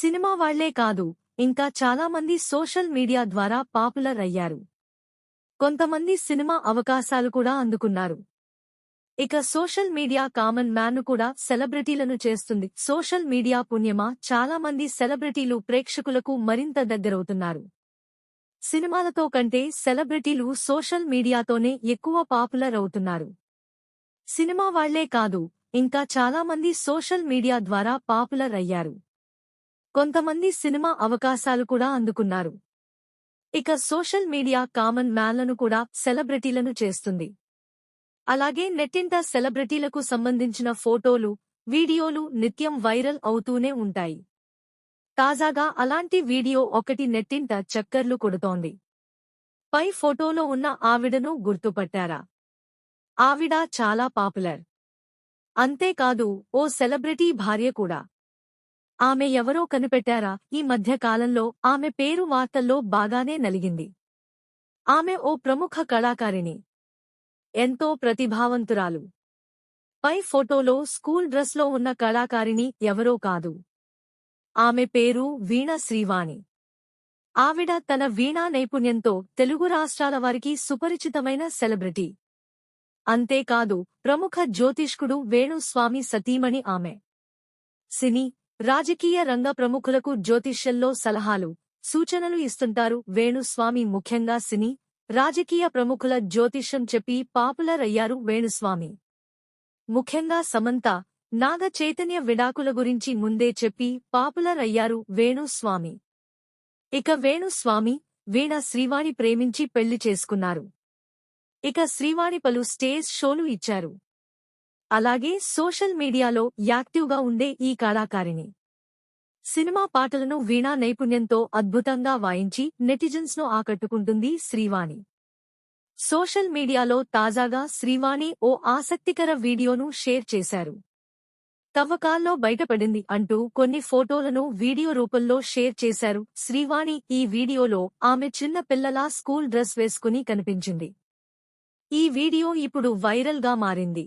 Cinema వాళ్ళే కాదు ఇంకా చాలా మంది సోషల్ మీడియా ద్వారా పాపులర్ అయ్యారు. కొంతమంది సినిమా అవకాశాలు కూడా అందుకున్నారు. ఇక సోషల్ మీడియా కామన్ మ్యాన్ కూడా సెలబ్రిటీలను చేస్తుంది. సోషల్ మీడియా పుణ్యమా? చాలా మంది సెలబ్రిటీలు ప్రేక్షకులకు మరింత దగ్గరవుతున్నారు. సినిమాలతో కంటే సెలబ్రిటీలు సోషల్ మీడియాతోనే ఎక్కువ పాపులర్ అవుతున్నారు. సినిమా వాళ్ళే కాదు ఇంకా చాలా మంది సోషల్ మీడియా ద్వారా పాపులర్ అయ్యారు. కొంతమంది సినిమా అవకాశాలు కూడా అందుకున్నారు. ఇక సోషల్ మీడియా కామన్ మ్యాన్లను కూడా సెలబ్రిటీలను చేస్తుంది. అలాగే నెట్టింట సెలబ్రిటీలకు సంబంధించిన ఫోటోలు వీడియోలు నిత్యం వైరల్ అవుతూనే ఉంటాయి. తాజాగా అలాంటి వీడియో ఒకటి నెట్టింట చక్కర్లు కొడుతోంది. పై ఫోటోలో ఉన్న ఆవిడను గుర్తుపట్టారా? ఆవిడ చాలా పాపులర్. అంతేకాదు ఓ సెలబ్రిటీ భార్య కూడా. ఆమె ఎవరో కనిపెట్టారా? ఈ మధ్య కాలంలో ఆమె పేరు వార్తల్లో బాగానే నలిగింది. ఆమె ఓ ప్రముఖ కళాకారిణి. ఎంతో ప్రతిభావంతురాలు. పై ఫోటోలో స్కూల్ డ్రెస్లో ఉన్న కళాకారిణి ఎవరో కాదు. ఆమె పేరు వీణ శ్రీవాణి. ఆవిడ తన వీణా నైపుణ్యంతో తెలుగు రాష్ట్రాల వారికి సుపరిచితమైన సెలబ్రిటీ. అంతేకాదు ప్రముఖ జ్యోతిష్కుడు వేణుస్వామి సతీమణి ఆమె. సినీ రాజకీయ రంగ ప్రముఖులకు జ్యోతిష్యంలో సలహాలు సూచనలు ఇస్తుంటారు వేణుస్వామి ముఖ్యంగా సినీ రాజకీయ ప్రముఖుల జ్యోతిష్యం చెప్పి పాపులర్ అయ్యారు వేణుస్వామి. ముఖ్యంగా సమంత నాగ చైతన్య విడాకుల గురించి ముందే చెప్పి పాపులర్ అయ్యారు వేణుస్వామి. ఇక వేణుస్వామి వీణ శ్రీవాణి ప్రేమించి పెళ్ళి చేసుకున్నారు. ఇక శ్రీవాణి పలు స్టేజ్ షోలు ఇచ్చారు. అలాగే సోషల్ మీడియాలో యాక్టివ్గా ఉండే ఈ కళాకారిణి. సినిమా పాటలను వీణా నైపుణ్యంతో అద్భుతంగా వాయించి నెటిజన్స్ను ఆకట్టుకుంటుంది శ్రీవాణి. సోషల్ మీడియాలో తాజాగా శ్రీవాణి ఓ ఆసక్తికర వీడియోను షేర్ చేశారు. తవ్వకాల్లో బయటపడింది అంటూ కొన్ని ఫోటోలను వీడియో రూపంలో షేర్ చేశారు శ్రీవాణి. ఈ వీడియోలో ఆమె చిన్న పిల్లలా స్కూల్ డ్రెస్ వేసుకుని కనిపించింది. ఈ వీడియో ఇప్పుడు వైరల్గా మారింది.